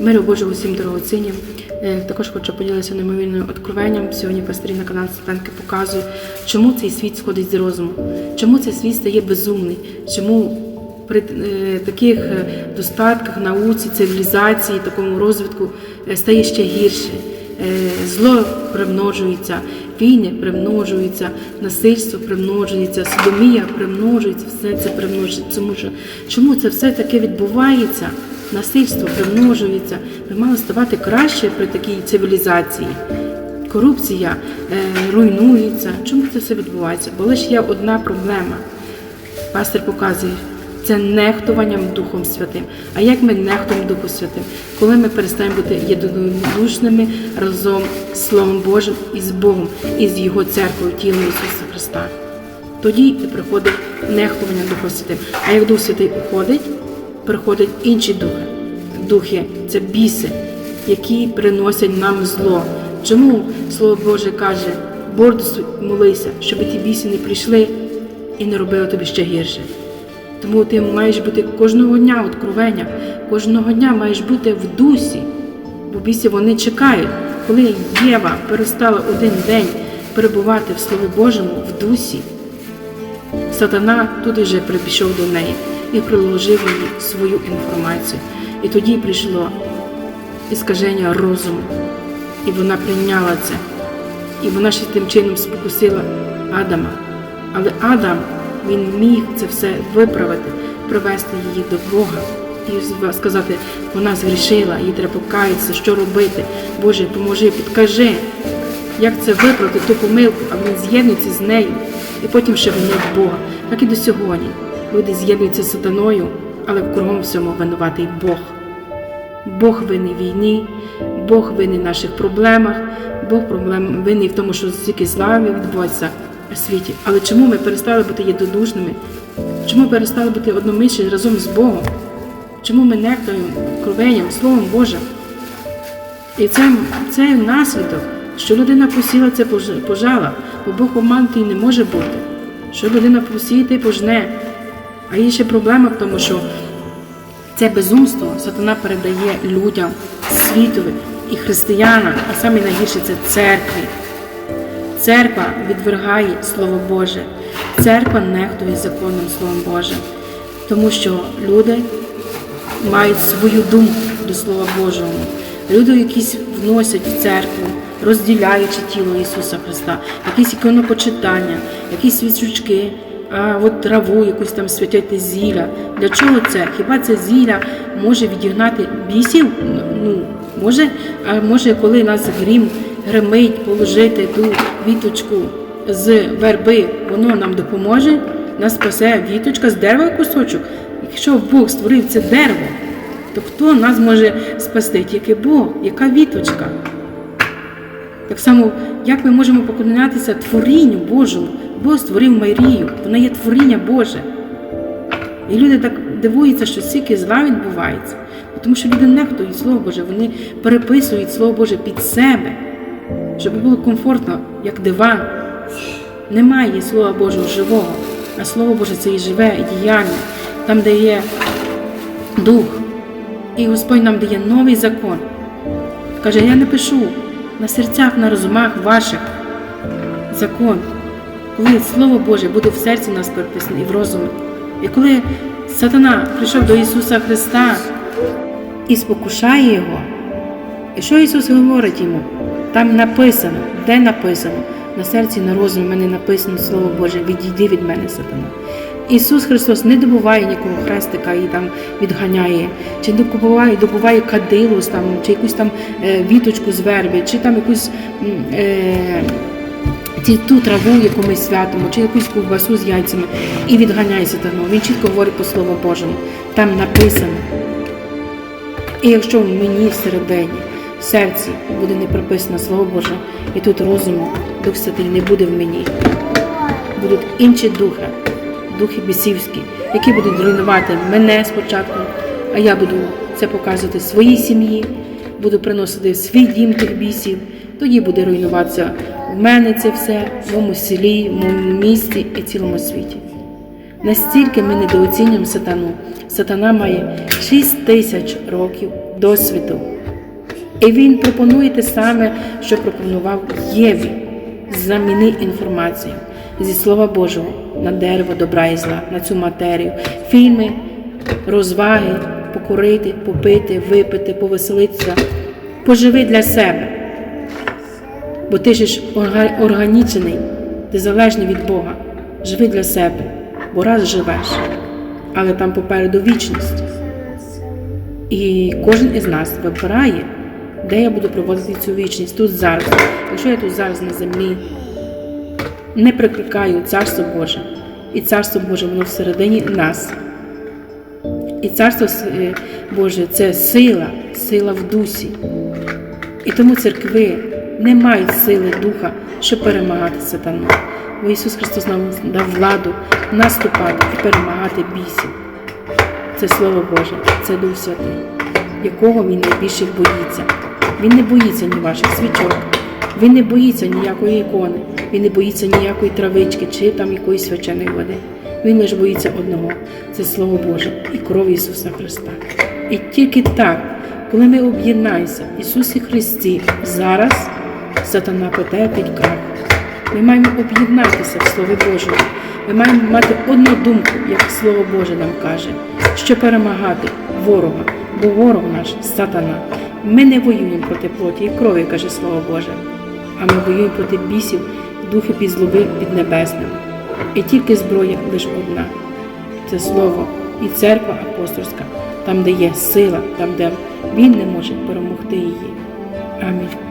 Миру Божого усім дорогоцінів. Е, Також хочу поділитися неймовірним откровенням. Сьогодні пастирі на каналі Світанки показують, чому цей світ сходить з розуму, чому цей світ стає безумний, чому при е, таких е, достатках, науці, цивілізації, такому розвитку стає ще гірше. Зло примножується, війни примножуються, насильство примножується, содомія примножується, все це примножується. Чому це все таке відбувається? Насильство примножується. Ми мали ставати краще при такій цивілізації. Корупція е, руйнується. Чому це все відбувається? Бо лише є одна проблема. Пастор показує це нехтуванням Духом Святим. А як ми нехтуємо Духом Святим? Коли ми перестаємо бути єдинодушними разом з Словом Божим і з Богом, і з Його церквою, тілом Ісуса Христа. Тоді приходить нехтування Духом Святим. А як Дух Святий уходить, приходять інші духи. Духи це біси, які приносять нам зло. Чому Слово Боже каже, бордосу молися, щоб ті біси не прийшли і не робили тобі ще гірше. Тому ти маєш бути кожного дня в кожного дня маєш бути в дусі, бо бісі вони чекають, коли Єва перестала один день перебувати в Слові Божому в дусі. Сатана туди вже припішов до неї і приложив їй свою інформацію. І тоді прийшло іскаження розуму. І вона прийняла це. І вона ще тим чином спокусила Адама. Але Адам він міг це все виправити, привести її до Бога і сказати, вона згрішила, їй треба покаятися, що робити. Боже, поможи, підкажи, як це виправити ту помилку, а він з'єднується з нею і потім ще винить Бога. Так і до сьогодні. Люди з'єднуються з сатаною, але в кругом всьому винуватий Бог. Бог винний війні, Бог винний в наших проблемах, Бог проблем винний в тому, що стільки зла відбувається в світі. Але чому ми перестали бути єдинодушними? Чому перестали бути одномислі разом з Богом? Чому ми нехтуємо кровенням, Словом Божим? І це, це наслідок, що людина посіла це пожала, бо Бог обманутий не може бути. Що людина посіє, те пожне. А є ще проблема в тому, що це безумство сатана передає людям, світові і християнам, а саме найгірше це церкві. Церква відвергає Слово Боже, церква нехтує законним Словом Божим, тому що люди мають свою думку до Слова Божого. Люди якісь вносять в церкву, розділяючи тіло Ісуса Христа, якісь іконопочитання, якісь свічучки, а от траву якусь там святять зілля. Для чого це? Хіба це зілля може відігнати бісів? Ну, може, а може, коли нас грім гримить, положити ту віточку з верби, воно нам допоможе, нас спасе віточка з дерева кусочок. Якщо Бог створив це дерево, то хто нас може спасти? Тільки Бог, яка віточка? Так само, як ми можемо поклонятися творінню Божому? Бог створив Марію, вона є творіння Боже. І люди так дивуються, що стільки зла відбувається, тому що люди нехтують Слово Боже, вони переписують Слово Боже під себе, щоб було комфортно, як диван. Немає Слова Божого живого, а Слово Боже це і живе і діяння, там, де є дух. І Господь нам дає новий закон. Каже, я напишу на серцях, на розумах ваших закон. Коли Слово Боже буде в серці нас переписане і в розумі. І коли сатана прийшов до Ісуса Христа і спокушає Його, і що Ісус говорить йому? Там написано, де написано? На серці, на розумі в мене написано Слово Боже, відійди від мене, сатана. Ісус Христос не добуває нікого хрестика і там відганяє, чи добуває, добуває кадилу там, чи якусь там е, віточку з верби, чи там якусь е, ту траву, яку ми святимо, чи якусь ковбасу з яйцями, і відганяє сатану. Він чітко говорить по Слову Божому. Там написано. І якщо в мені всередині, в серці буде не прописано Слово Боже, і тут розуму, Дух Святий не буде в мені. Будуть інші духи, духи бісівські, які будуть руйнувати мене спочатку, а я буду це показувати своїй сім'ї, буду приносити свій дім тих бісів, тоді буде руйнуватися в мене це все, в моєму селі, в моєму місті і цілому світі. Настільки ми недооцінюємо сатану. Сатана має 6 тисяч років досвіду. І він пропонує те саме, що пропонував Єві. Заміни інформацію зі Слова Божого на дерево добра і зла, на цю матерію, фільми, розваги, покурити, попити, випити, повеселитися. Поживи для себе. Бо ти ж органічений, ти залежний від Бога. Живи для себе, бо раз живеш, але там попереду вічність. І кожен із нас вибирає, де я буду проводити цю вічність тут зараз. Якщо я тут зараз на землі не прикликаю Царство Боже, і Царство Боже воно всередині нас. І Царство е, Боже це сила, сила в дусі. І тому церкви не мають сили духа, щоб перемагати сатану. Бо Ісус Христос нам дав владу наступати і перемагати бісів. Це Слово Боже, це Дух Святий, якого він найбільше боїться. Він не боїться ні ваших свічок, він не боїться ніякої ікони, він не боїться ніякої травички чи там якоїсь свяченої води. Він лише боїться одного це Слово Боже і кров Ісуса Христа. І тільки так, коли ми об'єднаємося в Ісусі Христі зараз, сатана питає під крах. Ми маємо об'єднатися в Слові Божому. Ми маємо мати одну думку, як Слово Боже нам каже, що перемагати ворога, бо ворог наш сатана. Ми не воюємо проти плоті і крові, каже Слово Боже, а ми воюємо проти бісів, духів і злоби під небесним. І тільки зброя лише одна це слово і церква апостольська, там, де є сила, там, де він не може перемогти її. Амінь.